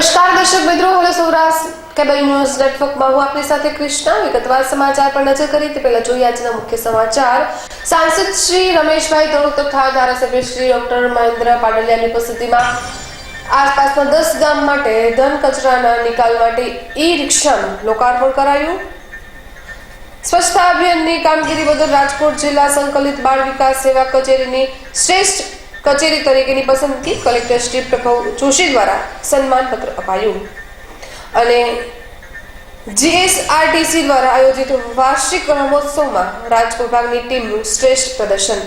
નમસ્કાર દર્શક મિત્રો હવે સૌરાષ્ટ્ર કેબલ ન્યૂઝ નેટવર્કમાં હું આપની સાથે કૃષ્ણા. વિગતવાર સમાચાર પર નજર કરી તે પહેલા જોઈએ આજના મુખ્ય સમાચાર. સાંસદ શ્રી રમેશભાઈ ધોળક તથા ધારાસભ્ય શ્રી ડોક્ટર મહેન્દ્ર પાડલિયાની ઉપસ્થિતિમાં આસપાસના દસ ગામ માટે ધન કચરાના નિકાલ માટે ઈ રિક્ષાનું લોકાર્પણ કરાયું. સ્વચ્છતા અભિયાનની કામગીરી બદલ રાજકોટ જિલ્લા સંકલિત બાળ વિકાસ સેવા કચેરીની શ્રેષ્ઠ કચેરી તરીકેની પસંદગી કલેક્ટર શ્રી પ્રભવ જોશી દ્વારા સન્માનપત્ર અપાયું. અને જીએસઆરટીસી દ્વારા આયોજિત વાર્ષિક રમોત્સવમાં રાજકોટ વિભાગની ટીમનું શ્રેષ્ઠ પ્રદર્શન.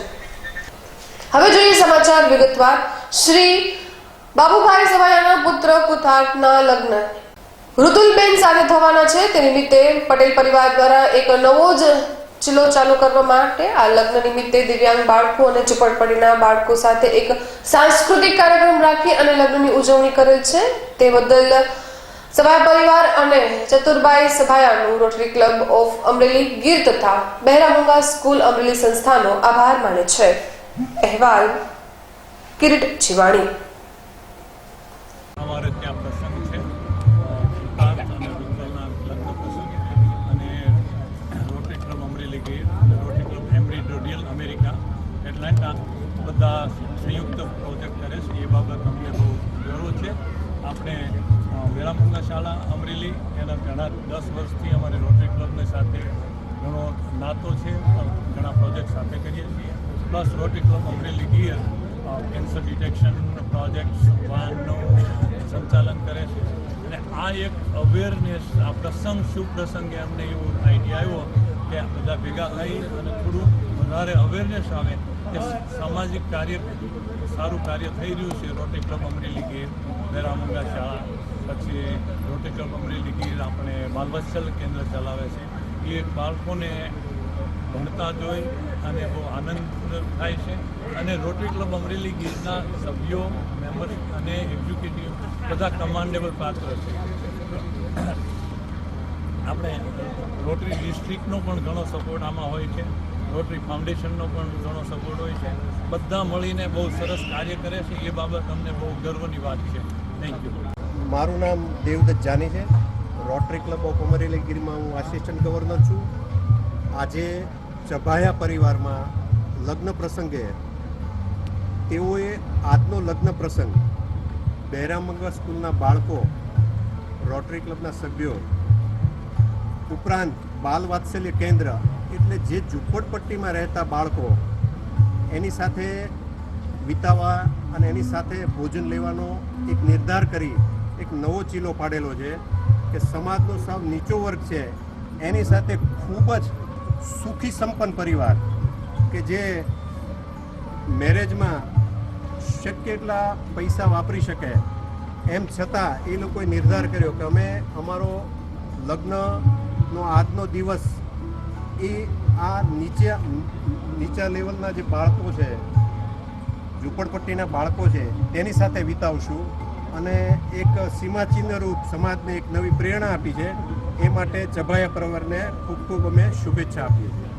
હવે જોઈએ સમાચાર વિગતવાર. શ્રી બાબુભાઈ સવાયાના પુત્ર કુથારના લગ્ન. ઋતુલબેન સાથે થવાના છે. તે નિમિત્તે પટેલ પરિવાર દ્વારા એક નવો જ ચિલ્લો ચાલુ કરવા માટે આ લગ્ન નિમિત્તે દિવ્યાંગ બાળકો અને ઝુંપડપડીના બાળકો સાથે એક સાંસ્કૃતિક કાર્યક્રમ રાખી અને લગ્નની ઉજવણી કરેલ છે. તે બદલ સભા પરિવાર અને Chaturbai સભાયાનું Rotary Club of Amreli Gir તથા બહેરામુંગા સ્કૂલ અમરેલી સંસ્થાનો આભાર માને છે. અહેવાલ કિરીટ જીવાણી. એટલાન્ટા બધા સંયુક્ત પ્રોજેક્ટ કરે છે. એ બાબત અમને બહુ ગર્વ છે. આપણે વેળામુંગા શાળા, અમરેલી, એના ઘણા દસ વર્ષથી અમારે રોટરી ક્લબની સાથે ઘણો નાતો છે. ઘણા પ્રોજેક્ટ સાથે કરીએ છીએ. Plus Rotary Club Amreli Gir cancer detection project વાનનું સંચાલન કરે છે. અને આ એક અવેરનેસ આ પ્રસંગ, શુભ પ્રસંગે અમને એવો આઈડિયા આવ્યો કે આ બધા ભેગા થઈ અને થોડું વધારે અવેરનેસ આવે કે સામાજિક કાર્ય, સારું કાર્ય થઈ રહ્યું છે. રોટરી ક્લબ અમરેલી ગીર, વેરામંગા શાળા પછી રોટરી ક્લબ અમરેલી ગીર આપણે બાલવત્સલ કેન્દ્ર ચલાવે છે. એ બાળકોને ભણતા જોઈ અને બહુ આનંદ થાય છે. અને રોટરી ક્લબ અમરેલી ગીરના સભ્યો મેમ્બર અને એક્ઝિક્યુટિવ બધા કમાન્ડેબલ પાત્ર છે. આપણે રોટરી ડિસ્ટ્રિક્ટનો પણ ઘણો સપોર્ટ આમાં હોય છે. રોટરી ફાઉન્ડેશનનો પણ ઘણો સપોર્ટ હોય છે. બધા મળીને બહુ સરસ કાર્ય કરે છે. એ બાબત અમને બહુ ગર્વની વાત છે. થેન્ક યુ મારું નામ દેવદત્ત જાની છે. રોટરી ક્લબ ઓફ અમરેલી ગીરમાં હું આસિસ્ટન્ટ ગવર્નર છું. આજે ચભાયા પરિવારમાં લગ્ન પ્રસંગે તેઓએ આજનો લગ્ન પ્રસંગ બહેરામંગા સ્કૂલના બાળકો રોટરી ક્લબના સભ્યો, ઉપરાંત બાલ વાત્સલ્ય કેન્દ્ર એટલે જે ઝૂંપડપટ્ટીમાં રહેતા બાળકો એની સાથે વિતાવા અને એની સાથે ભોજન લેવાનો એક નિર્ધાર કરી એક નવો ચીલો પાડેલો છે કે સમાજનો સાવ નીચો વર્ગ છે, એની સાથે ખૂબ જ સુખી સંપન્ન પરિવાર કે જે મેરેજમાં શક્ય એટલા પૈસા વાપરી શકે. એમ છતાં એ લોકોએ નિર્ધાર કર્યો કે અમે અમારો લગ્નનો આજનો દિવસ એ આ નીચે નીચા લેવલના જે બાળકો છે, ઝૂંપડપટ્ટીના બાળકો છે, તેની સાથે વિતાવશું અને એક સીમાચિહ્ન રૂપ સમાજને એક નવી પ્રેરણા આપી છે. એ માટે ચભાયા પ્રવરને ખૂબ ખૂબ અમે શુભેચ્છા આપીએ છીએ.